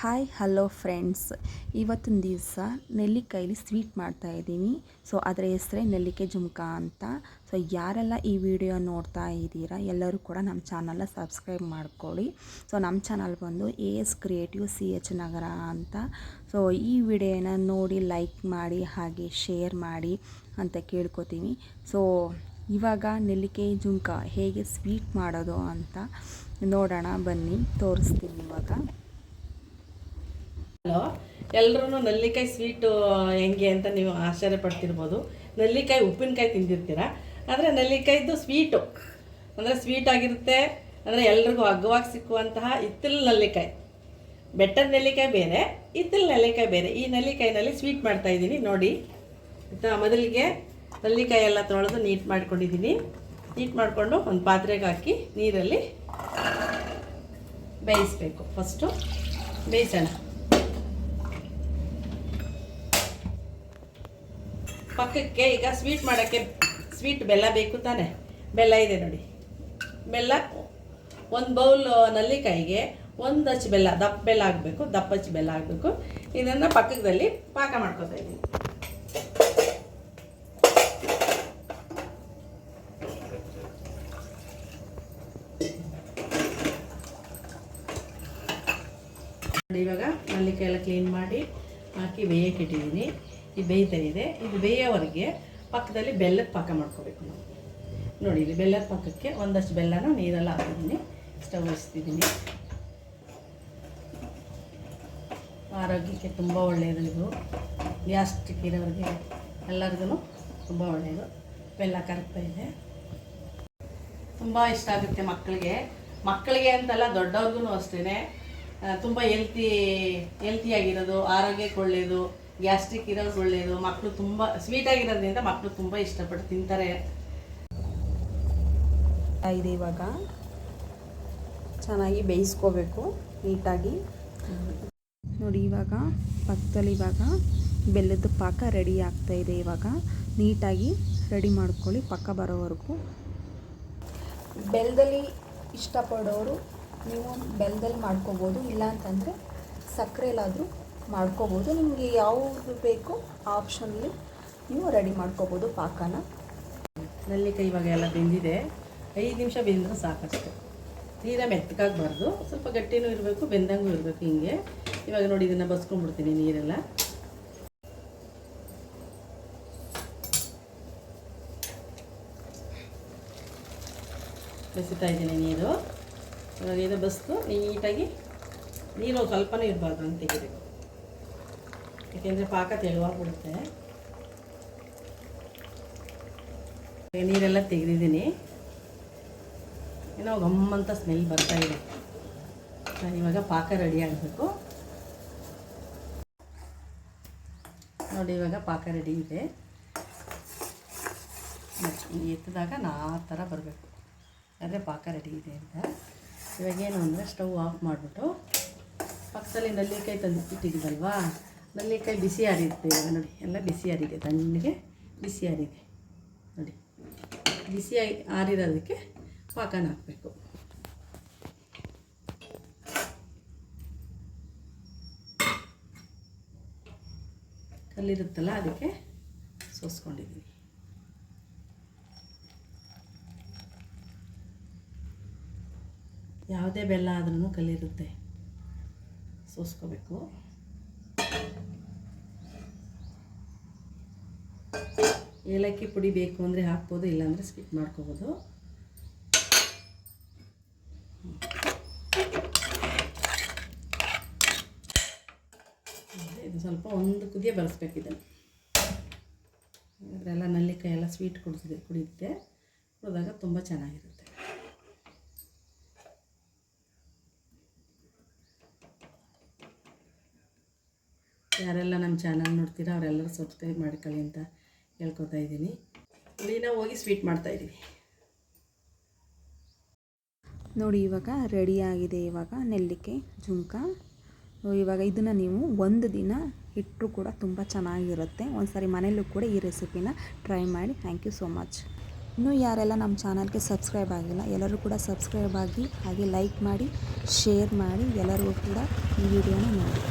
Hi hello friends ಇವತ್ತಿನ ದಿವಸ ನೆಲ್ಲಿಕಾಯಲ್ಲಿ sweet ಮಾಡ್ತಾ ಇದ್ದೀನಿ. ಸೊ ಅದರ ಹೆಸರೇ ನೆಲ್ಲಿಕೆ ಜುಮ್ಕ ಅಂತ. ಸೊ ಯಾರೆಲ್ಲ ಈ ವಿಡಿಯೋ ನೋಡ್ತಾ ಇದ್ದೀರಾ, ಎಲ್ಲರೂ ಕೂಡ ನಮ್ಮ ಚಾನಲ್ನ ಸಬ್ಸ್ಕ್ರೈಬ್ ಮಾಡ್ಕೊಳ್ಳಿ. ಸೊ ನಮ್ಮ ಚಾನಲ್ ಬಂದು A S creative C H ನಗರ ಅಂತ. ಸೊ ಈ ವಿಡಿಯೋನ ನೋಡಿ ಲೈಕ್ ಮಾಡಿ, ಹಾಗೆ ಶೇರ್ ಮಾಡಿ ಅಂತ ಕೇಳ್ಕೊತೀನಿ. ಸೊ ಇವಾಗ ನೆಲ್ಲಿಕೆ ಜುಮ್ಕ ಹೇಗೆ ಸ್ವೀಟ್ ಮಾಡೋದು ಅಂತ ನೋಡೋಣ, ಬನ್ನಿ, ತೋರಿಸ್ತೀನಿ ಇವಾಗ. ಹಲೋ ಎಲ್ಲರೂ ನಲ್ಲಿಕಾಯಿ ಸ್ವೀಟು ಹೆಂಗೆ ಅಂತ ನೀವು ಆಶ್ಚರ್ಯ ಪಡ್ತಿರ್ಬೋದು. ನಲ್ಲಿಕಾಯಿ ಉಪ್ಪಿನಕಾಯಿ ತಿಂದಿರ್ತೀರ? ಆದರೆ ನಲ್ಲಿಕಾಯಿದ್ದು ಸ್ವೀಟು ಅಂದರೆ ಸ್ವೀಟ್ ಆಗಿರುತ್ತೆ. ಅಂದರೆ ಎಲ್ರಿಗೂ ಅಗ್ಗವಾಗಿ ಸಿಕ್ಕುವಂತಹ ಇತ್ತಲ್ ನಲ್ಲಿಕಾಯಿ. ಬೆಟ್ಟದ ನೆಲ್ಲಿಕಾಯಿ ಬೇರೆ, ಇತ್ತಲ್ ನೆಲ್ಲಿಕಾಯಿ ಬೇರೆ. ಈ ನೆಲ್ಲಿಕಾಯಿನಲ್ಲಿ ಸ್ವೀಟ್ ಮಾಡ್ತಾ ಇದ್ದೀನಿ. ನೋಡಿ. ಆಯಿತಾ? ಮೊದಲಿಗೆ ನಲ್ಲಿಕಾಯಿ ಎಲ್ಲ ತೊಳೆದು ನೀಟ್ ಮಾಡ್ಕೊಂಡಿದ್ದೀನಿ. ನೀಟ್ ಮಾಡಿಕೊಂಡು ಒಂದು ಪಾತ್ರೆಗೆ ಹಾಕಿ ನೀರಲ್ಲಿ ಬೇಯಿಸ್ಬೇಕು. ಫಸ್ಟು ಬೇಯಿಸೋಣ. ಪಕ್ಕಕ್ಕೆ ಈಗ ಸ್ವೀಟ್ ಮಾಡೋಕ್ಕೆ ಸ್ವೀಟ್ ಬೆಲ್ಲ ಬೇಕು ತಾನೆ. ಬೆಲ್ಲ ಇದೆ ನೋಡಿ. ಬೆಲ್ಲ ಒಂದು ಬೌಲ್ ನಲ್ಲಿಕಾಯಿಗೆ ಒಂದು ಹಚ್ಚು ಬೆಲ್ಲ, ದಪ್ಪ ಬೆಲ್ಲ ಆಗಬೇಕು, ದಪ್ಪ ಹಚ್ಚು ಬೆಲ್ಲ ಆಗಬೇಕು. ಇದನ್ನು ಪಕ್ಕದಲ್ಲಿ ಪಾಕ ಮಾಡ್ಕೊತಾ ಇದ್ದೀನಿ. ಇವಾಗ ನಲ್ಲಿಕಾಯಿ ಎಲ್ಲ ಕ್ಲೀನ್ ಮಾಡಿ ಹಾಕಿ ಬೇಯಕ್ಕೆ ಇಟ್ಟಿದ್ದೀನಿ. ಇದು ಬೇಯ್ತಾ ಇದೆ ಇದು ಬೇಯೋವರೆಗೆ ಪಕ್ಕದಲ್ಲಿ ಬೆಲ್ಲದ ಪಾಕ ಮಾಡ್ಕೋಬೇಕು ನಾವು. ನೋಡಿ, ಇಲ್ಲಿ ಬೆಲ್ಲದ ಪಾಕಕ್ಕೆ ಒಂದಷ್ಟು ಬೆಲ್ಲನ ನೀರೆಲ್ಲ ಹಾಕಿದ್ದೀನಿ, ಸ್ಟವ್ ಹಚ್ತಿದ್ದೀನಿ ಆರೋಗ್ಯಕ್ಕೆ ತುಂಬ ಒಳ್ಳೆಯದು ಇದು. ಗ್ಯಾಸ್ಟ್ರಿಕ್ ಇರೋರಿಗೆ ಎಲ್ಲರಿಗೂ ತುಂಬ ಒಳ್ಳೆಯದು ಬೆಲ್ಲ ಕರಗ್ತಾ ಇದೆ. ತುಂಬ ಇಷ್ಟ ಆಗುತ್ತೆ ಮಕ್ಕಳಿಗೆ. ಮಕ್ಕಳಿಗೆ ಅಂತಲ್ಲ ದೊಡ್ಡವ್ರಿಗೂ ಅಷ್ಟೇ ತುಂಬ ಹೆಲ್ತಿ ಹೆಲ್ತಿಯಾಗಿರೋದು ಆರೋಗ್ಯಕ್ಕೆ ಒಳ್ಳೆಯದು ಗ್ಯಾಸ್ಟ್ರಿಕ್ ಇರೋದು ಒಳ್ಳೆಯದು ಮಕ್ಕಳು ತುಂಬ ಸ್ವೀಟ್ ಆಗಿರೋದ್ರಿಂದ ಮಕ್ಕಳು ತುಂಬ ಇಷ್ಟಪಟ್ಟು ತಿಂತಾರೆ. ಇದೆ ಇವಾಗ. ಚೆನ್ನಾಗಿ ಬೇಯಿಸ್ಕೋಬೇಕು ನೀಟಾಗಿ. ನೋಡಿ ಇವಾಗ ಪಕ್ಕದಲ್ಲಿ ಇವಾಗ ಬೆಲ್ಲದ ಪಾಕ ರೆಡಿ ಆಗ್ತಾ ಇದೆ ಇವಾಗ. ನೀಟಾಗಿ ರೆಡಿ ಮಾಡ್ಕೊಳ್ಳಿ ಪಕ್ಕ ಬರೋವರೆಗೂ. ಬೆಲ್ಲದಲ್ಲಿ ಇಷ್ಟಪಡೋರು ನೀವು ಬೆಲ್ಲದಲ್ಲಿ ಮಾಡ್ಕೋಬೋದು, ಇಲ್ಲ ಅಂತಂದರೆ ಸಕ್ಕರೆಲಾದರೂ ಮಾಡ್ಕೋಬೋದು. ನಿಮಗೆ ಯಾವುದು ಬೇಕೋ ಆಪ್ಷನಲ್ಲಿ ನೀವು ರೆಡಿ ಮಾಡ್ಕೋಬೋದು ಪಾಕನ. ನೆಲ್ಲಿಕಾಯಿ ಇವಾಗ ಎಲ್ಲ ಬೆಂದಿದೆ. ಐದು ನಿಮಿಷ ಬೆಂದರೆ ಸಾಕಷ್ಟು. ತೀರಾ ಮೆತ್ತಗಾಗಬಾರ್ದು. ಸ್ವಲ್ಪ ಗಟ್ಟಿನೂ ಇರಬೇಕು, ಬೆಂದಂಗೂ ಇರಬೇಕು ಹಿಂಗೆ. ಇವಾಗ ನೋಡಿ ಇದನ್ನು ಬಸ್ಕೊಂಡ್ಬಿಡ್ತೀನಿ ನೀರೆಲ್ಲ. ಬೆಸಿತಾ ಇದ್ದೀನಿ ನೀರು. ಇವಾಗ ಬಸ್ತು ನೀಟಾಗಿ ನೀರು ಸ್ವಲ್ಪನೇ ಇರಬಾರ್ದು ಅಂತ ತೆಗಿಬೇಕು ಯಾಕೆಂದರೆ ಪಾಕ ತೆಳುವಾಗ್ಬಿಡುತ್ತೆ. ನೀರೆಲ್ಲ ತೆಗೆದಿದ್ದೀನಿ. ಏನೋ ಗಮ್ಮಂತ ಸ್ಮೆಲ್ ಬರ್ತಾ ಇದೆ. ನಾನು ಇವಾಗ ಪಾಕ ರೆಡಿ ಆಗಬೇಕು. ನೋಡಿ, ಇವಾಗ ಪಾಕ ರೆಡಿ ಇದೆ. ಎತ್ತಿದಾಗ ನಾ ಥರ ಬರಬೇಕು. ಆದರೆ ಪಾಕ ರೆಡಿ ಇದೆ ಅಂತ. ಇವಾಗ ಏನು ಅಂದರೆ ಸ್ಟವ್ ಆಫ್ ಮಾಡಿಬಿಟ್ಟು ಪಕ್ಕದಲ್ಲಿ ನಲ್ಲಿಕಾಯಿ ತಂದು ಇಟ್ಟಿದ್ದೀವಲ್ವಾ? ನಲ್ಲಿಕಾಯಿ ಬಿಸಿ ಹರಿಯುತ್ತೆ ಇವಾಗ ನೋಡಿ. ಎಲ್ಲ ಬಿಸಿ ಆರಿದೆ ತಣ್ಣಗೆ ಬಿಸಿ ಆರಿದೆ ನೋಡಿ. ಬಿಸಿ ಆರಿರೋದಕ್ಕೆ ಪಾಕನ ಹಾಕಬೇಕು. ಕಲ್ಲಿರುತ್ತಲ್ಲ, ಅದಕ್ಕೆ ಸೋಸ್ಕೊಂಡಿದ್ದೀನಿ. ಯಾವುದೇ ಬೆಲ್ಲ ಆದ್ರೂ ಕಲ್ಲಿರುತ್ತೆ ಸೋಸ್ಕೋಬೇಕು. ಏಲಕ್ಕಿ ಪುಡಿ ಬೇಕು ಅಂದರೆ ಹಾಕ್ಬೋದು, ಇಲ್ಲಾಂದರೆ ಸ್ಕಿಪ್ ಮಾಡ್ಕೋಬೋದು. ಇದು ಸ್ವಲ್ಪ ಒಂದು ಕುದಿಯ ಬರೆಸ್ಬೇಕು ಇದನ್ನು. ಅದರೆಲ್ಲ ನಲ್ಲಿಕಾಯಿ ಎಲ್ಲ ಸ್ವೀಟ್ ಕುಡಿಸಿದೆ ಕುಡಿಯುತ್ತೆ. ಕುಡಿದಾಗ ತುಂಬ ಚೆನ್ನಾಗಿರುತ್ತೆ. ಯಾರೆಲ್ಲ ನಮ್ಮ ಚಾನಲ್ ನೋಡ್ತೀರಾ ಅವರೆಲ್ಲರೂ ಸಬ್ಸ್ಕ್ರೈಬ್ ಮಾಡ್ಕೊಳ್ಳಿ ಅಂತ ಹೇಳ್ಕೊತಾ ಇದ್ದೀನಿ. ಕ್ಲೀನಾಗಿ ಹೋಗಿ ಸ್ವೀಟ್ ಮಾಡ್ತಾ ಇದ್ದೀವಿ ನೋಡಿ, ಇವಾಗ ರೆಡಿ ಆಗಿದೆ ಇವಾಗ ನೆಲ್ಲಿಕೆ ಜುಮ್ಕ ಇವಾಗ ಇದನ್ನು ನೀವು ಒಂದು ದಿನ ಇಟ್ಟರೂ ಕೂಡ ತುಂಬ ಚೆನ್ನಾಗಿರುತ್ತೆ. ಒಂದು ಸಾರಿ ಮನೇಲೂ ಕೂಡ ಈ ರೆಸಿಪಿನ ಟ್ರೈ ಮಾಡಿ. ಥ್ಯಾಂಕ್ ಯು ಸೋ ಮಚ್ ಇನ್ನೂ ಯಾರೆಲ್ಲ ನಮ್ಮ ಚಾನಲ್ಗೆ ಸಬ್ಸ್ಕ್ರೈಬ್ ಆಗಿಲ್ಲ, ಎಲ್ಲರೂ ಕೂಡ ಸಬ್ಸ್ಕ್ರೈಬ್ ಆಗಿ ಹಾಗೆ ಲೈಕ್ ಮಾಡಿ, ಶೇರ್ ಮಾಡಿ, ಎಲ್ಲರಿಗೂ ಕೂಡ ಈ ವಿಡಿಯೋನ ನೋಡಿ.